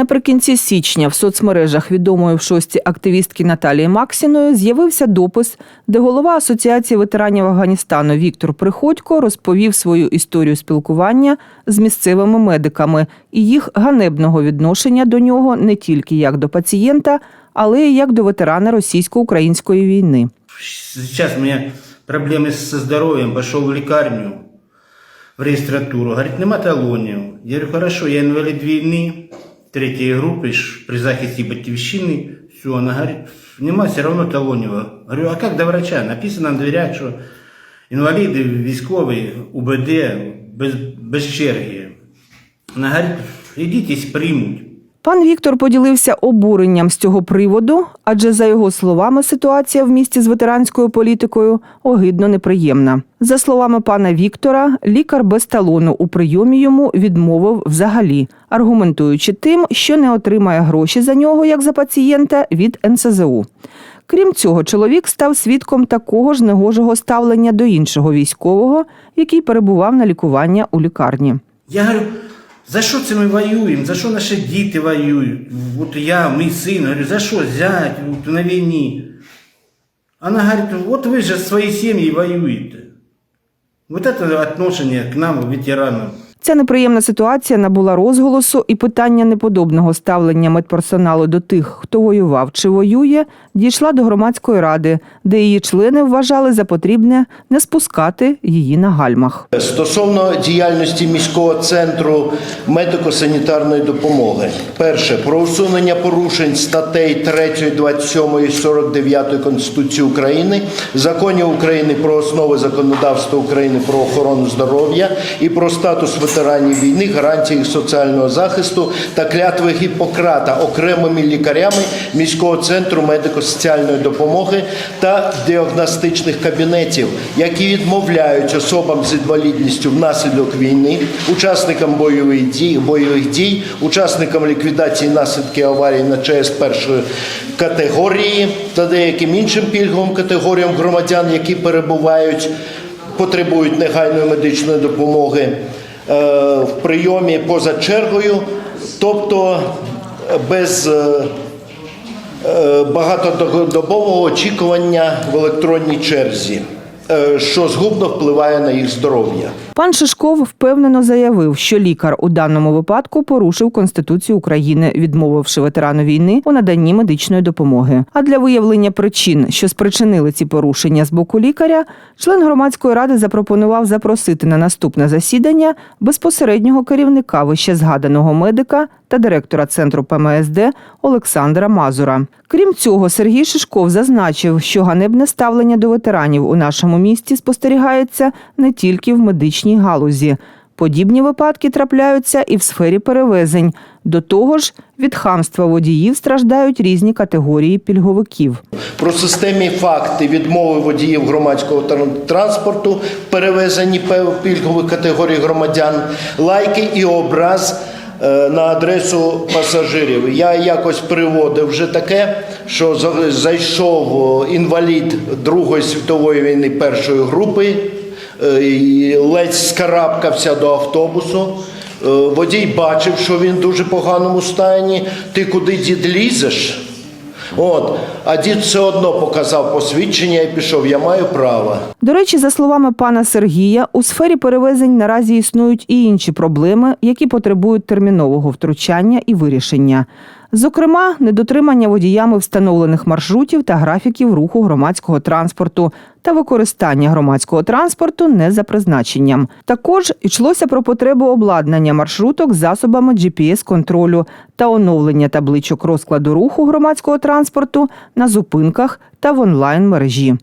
Наприкінці січня в соцмережах відомої в шості активістки Наталії Максіної з'явився допис, де голова Асоціації ветеранів Афганістану Віктор Приходько розповів свою історію спілкування з місцевими медиками і їх ганебного відношення до нього не тільки як до пацієнта, але й як до ветерана російсько-української війни. Сейчас у меня проблемы со здоровьем, пошел в лекарню, в регистратуру. Говорит, нема талонів. Я говорю, хорошо, я инвалид війни, третьей группы, при захисті батьківщини. Все, она говорит, нема все равно талонів. Говорю, а как до врача? Написано на дверях, що інваліди, військові, УБД, без, без черги. Вона говорить, ідіть, приймуть. Пан Віктор поділився обуренням з цього приводу, адже за його словами, ситуація в місті з ветеранською політикою огидно неприємна. За словами пана Віктора, лікар без талону у прийомі йому відмовив взагалі, аргументуючи тим, що не отримає гроші за нього як за пацієнта від НСЗУ. Крім цього, чоловік став свідком такого ж негожого ставлення до іншого військового, який перебував на лікування у лікарні. Я за що це ми воюємо? За що наші діти воюють? От я, мій син, говорю, за що зять от, на війні? Вона говорить, от ви ж своей сім'ї воюєте. Вот это отношение к нам, ветеранам. Ця неприємна ситуація набула розголосу, і питання неподобного ставлення медперсоналу до тих, хто воював чи воює, дійшла до громадської ради, де її члени вважали за потрібне не спускати її на гальмах. Стосовно діяльності міського центру медико-санітарної допомоги, перше про усунення порушень статей 3, 27 і 49 Конституції України, законів України про основи законодавства України про охорону здоров'я і про статус ветеранів війни, гарантії їх соціального захисту та клятви Гіппократа окремими лікарями міського центру медико-соціальної допомоги та діагностичних кабінетів, які відмовляють особам з інвалідністю внаслідок війни, учасникам бойових дій, бойових дій, учасникам ліквідації наслідків аварії на ЧАЕС першої категорії та деяким іншим пільговим категоріям громадян, які перебувають, потребують негайної медичної допомоги в прийомі поза чергою, тобто без е, е, багатодобового очікування в електронній черзі, е, що згубно впливає на їх здоров'я. Пан Шишков впевнено заявив, що лікар у даному випадку порушив Конституцію України, відмовивши ветерану війни у наданні медичної допомоги. А для виявлення причин, що спричинили ці порушення з боку лікаря, член громадської ради запропонував запросити на наступне засідання безпосереднього керівника вище згаданого медика та директора центру ПМСД Олександра Мазура. Крім цього, Сергій Шишков зазначив, що ганебне ставлення до ветеранів у нашому місті спостерігається не тільки в медичній галузі. Подібні випадки трапляються і в сфері перевезень. До того ж, від хамства водіїв страждають різні категорії пільговиків. Про системі факти відмови водіїв громадського транспорту в перевезенні пільгових категорій громадян, лайки і образ е, на адресу пасажирів. Я якось приводив вже таке, що зайшов інвалід Другої світової війни першої групи, е, ледь скарабкався до автобусу. Е, Водій бачив, що він в дуже поганому стані. Ти куди дід лізеш? От, а дід все одно показав посвідчення і пішов. Я маю право. До речі, за словами пана Сергія, у сфері перевезень наразі існують і інші проблеми, які потребують термінового втручання і вирішення. Зокрема, недотримання водіями встановлених маршрутів та графіків руху громадського транспорту та використання громадського транспорту не за призначенням. Також йшлося про потребу обладнання маршруток засобами GPS-контролю та оновлення табличок розкладу руху громадського транспорту на зупинках та в онлайн мережі.